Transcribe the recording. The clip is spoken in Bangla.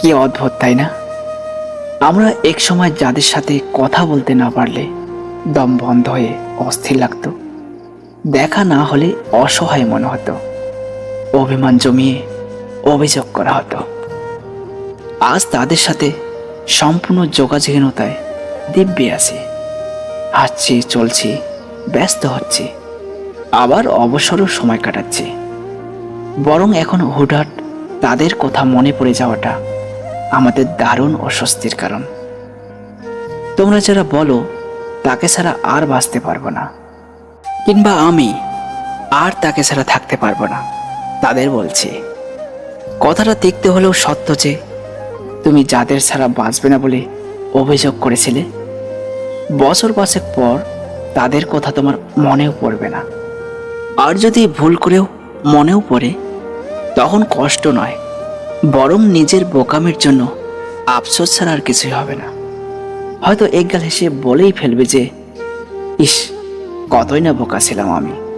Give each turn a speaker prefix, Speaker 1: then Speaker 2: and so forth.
Speaker 1: কি অদ্ভুত, তাই না? আমরা এক সময় যাদের সাথে কথা বলতে না পারলে দম বন্ধ হয়ে অস্থির লাগতো। দেখা না হলে অসহায় মনে হতো। অভিমান জমিয়ে অভিযোগ করা হতো। আজ তাদের সাথে সম্পূর্ণ যোগাযোগহীনতায় দিব্যে আছি। হাঁটছি, চলছি, ব্যস্ত হচ্ছি। আবার অবসরও সময় কাটাচ্ছি। বরং এখন হুটহাট তাদের কথা মনে পড়ে যাওয়াটা আমাদের দারুণ অস্বস্তির কারণ। তোমরা যারা বলো, তাকে ছাড়া আর বাঁচতে পারব না। কিংবা আমি আর তাকে ছাড়া থাকতে পারব না, তাদের বলছি। কথাটা দেখতে হলেও সত্য যে, তুমি যাদের ছাড়া বাঁচবে না বলে অভিযোগ করেছিলে, বছর পাঁচেক পর তাদের কথা তোমার মনেও পড়বে না। আর যদি ভুল করেও মনেও পড়ে, তখন কষ্ট নয়। বরং নিজের বোকামের জন্য আফসোস ছাড়া আর কিছুই হবে না। হয়তো একগাল হেসে বলেই ফেলবে যে, ইস, কতই না বোকা ছিলাম আমি।